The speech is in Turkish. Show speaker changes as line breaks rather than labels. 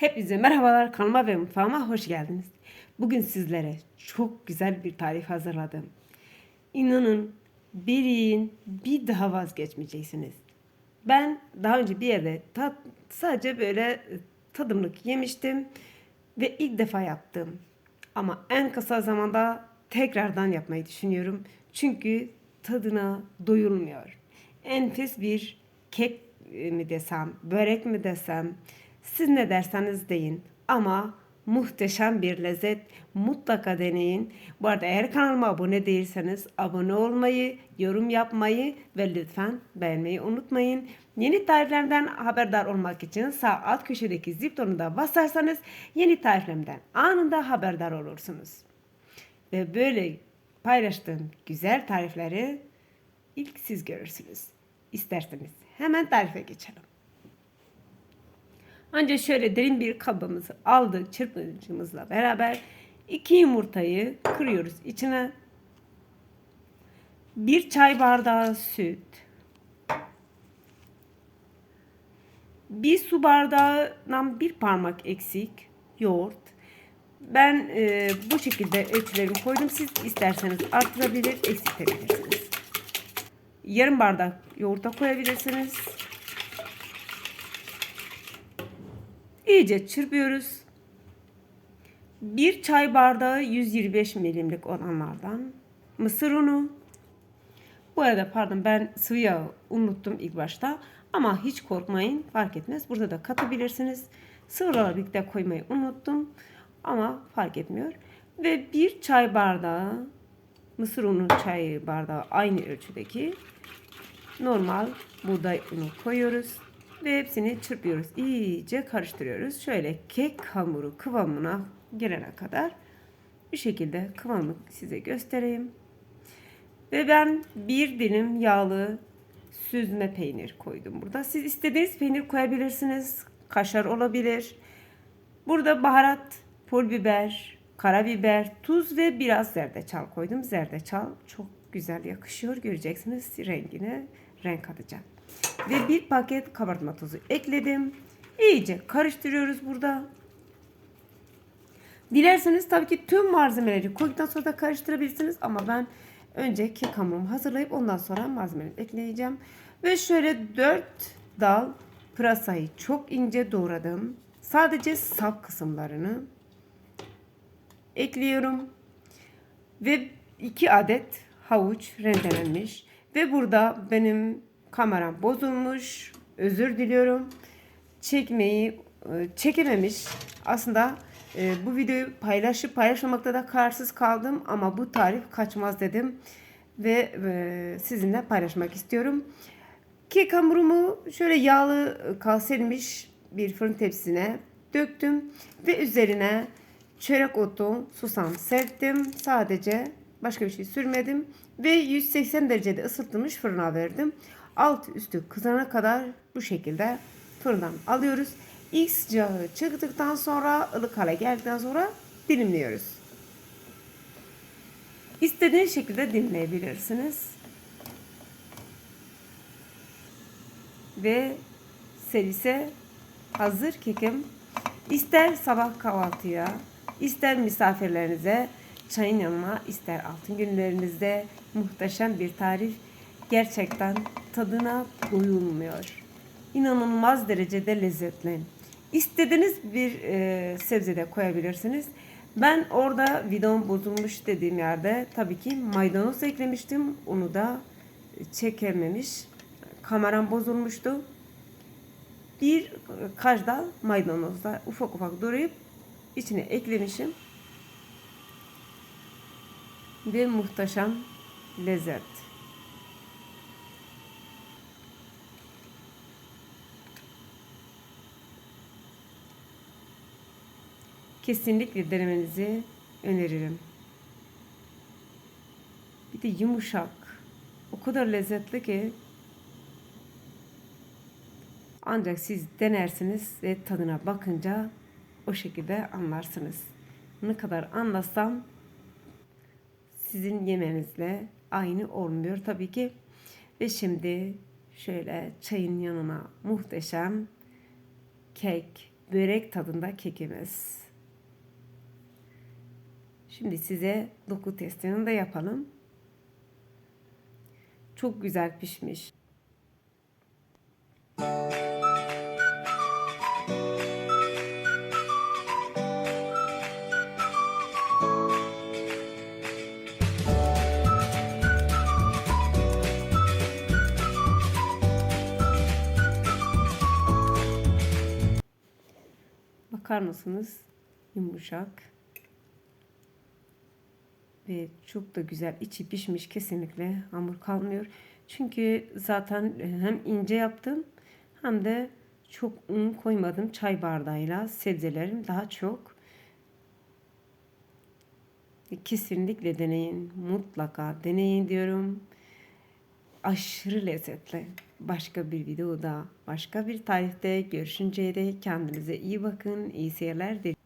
Hepinize merhabalar kanalıma ve mutfağıma hoş geldiniz. Bugün sizlere çok güzel bir tarif hazırladım. İnanın bir yiyin bir daha vazgeçmeyeceksiniz. Ben daha önce bir yerde tat, sadece böyle e, tadımlık yemiştim ve ilk defa yaptım. Ama en kısa zamanda tekrardan yapmayı düşünüyorum. Çünkü tadına doyulmuyor. Enfes bir kek e, mi desem, börek mi desem, siz ne derseniz deyin ama muhteşem bir lezzet mutlaka deneyin. Bu arada eğer kanalıma abone değilseniz abone olmayı, yorum yapmayı ve lütfen beğenmeyi unutmayın. Yeni tariflerden haberdar olmak için sağ alt köşedeki zil butonuna basarsanız yeni tariflerimden anında haberdar olursunuz. Ve böyle paylaştığım güzel tarifleri ilk siz görürsünüz. İsterseniz hemen tarife geçelim. Ancak şöyle derin bir kabımızı aldık çırpıcımızla beraber iki yumurtayı kırıyoruz içine. Bir çay bardağı süt. Bir su bardağından bir parmak eksik yoğurt. Ben e, bu şekilde ölçülerimi koydum. Siz isterseniz artırabilir, eksiltebilirsiniz. Yarım bardak yoğurta koyabilirsiniz. İyice çırpıyoruz. Bir çay bardağı 125 milimlik olanlardan mısır unu. Bu arada pardon ben sıvı yağı unuttum ilk başta. Ama hiç korkmayın fark etmez. Burada da katabilirsiniz. Sıvılarla birlikte koymayı unuttum. Ama fark etmiyor. Ve bir çay bardağı mısır unu çay bardağı aynı ölçüdeki normal buğday unu koyuyoruz ve hepsini çırpıyoruz. İyice karıştırıyoruz. Şöyle kek hamuru kıvamına gelene kadar bir şekilde kıvamı size göstereyim. Ve ben bir dilim yağlı süzme peynir koydum burada. Siz istediğiniz peynir koyabilirsiniz. Kaşar olabilir. Burada baharat, pul biber, karabiber, tuz ve biraz zerdeçal koydum. Zerdeçal çok güzel yakışıyor. Göreceksiniz rengine renk katacak. Ve bir paket kabartma tozu ekledim. İyice karıştırıyoruz burada. Dilerseniz tabii ki tüm malzemeleri koyduktan sonra da karıştırabilirsiniz. Ama ben önce kek hamurumu hazırlayıp ondan sonra malzemeleri ekleyeceğim. Ve şöyle 4 dal pırasayı çok ince doğradım. Sadece sap kısımlarını ekliyorum. Ve 2 adet havuç rendelenmiş. Ve burada benim kameram bozulmuş. Özür diliyorum. Çekmeyi e, çekememiş. Aslında e, bu videoyu paylaşıp paylaşmamakta da kararsız kaldım ama bu tarif kaçmaz dedim ve e, sizinle paylaşmak istiyorum. Kek hamurumu şöyle yağlı kalselmiş bir fırın tepsisine döktüm ve üzerine çörek otu, susam serptim. Sadece başka bir şey sürmedim ve 180 derecede ısıtılmış fırına verdim. Alt üstü kızana kadar bu şekilde fırından alıyoruz. İlk sıcağı çıktıktan sonra ılık hale geldikten sonra dilimliyoruz. İstediğiniz şekilde dilimleyebilirsiniz. Ve servise hazır kekim. İster sabah kahvaltıya, ister misafirlerinize, çayın yanına, ister altın günlerinizde muhteşem bir tarif. Gerçekten tadına doyulmuyor. İnanılmaz derecede lezzetli. İstediğiniz bir e, sebze de koyabilirsiniz. Ben orada videom bozulmuş dediğim yerde tabii ki maydanoz eklemiştim. Onu da çekememiş. Kameram bozulmuştu. Bir kaç dal maydanozda ufak ufak doğrayıp içine eklemişim. Ve muhteşem lezzet. kesinlikle denemenizi öneririm. Bir de yumuşak. O kadar lezzetli ki ancak siz denersiniz ve tadına bakınca o şekilde anlarsınız. Ne kadar anlasam sizin yemenizle aynı olmuyor tabii ki. Ve şimdi şöyle çayın yanına muhteşem kek börek tadında kekimiz. Şimdi size doku testini de yapalım. Çok güzel pişmiş. Bakar mısınız? Yumuşak. Ve çok da güzel. içi pişmiş kesinlikle. Hamur kalmıyor. Çünkü zaten hem ince yaptım hem de çok un koymadım. Çay bardağıyla sebzelerim daha çok. Kesinlikle deneyin. Mutlaka deneyin diyorum. Aşırı lezzetli. Başka bir videoda, başka bir tarifte görüşünceye dek kendinize iyi bakın. İyi seyirler dilerim.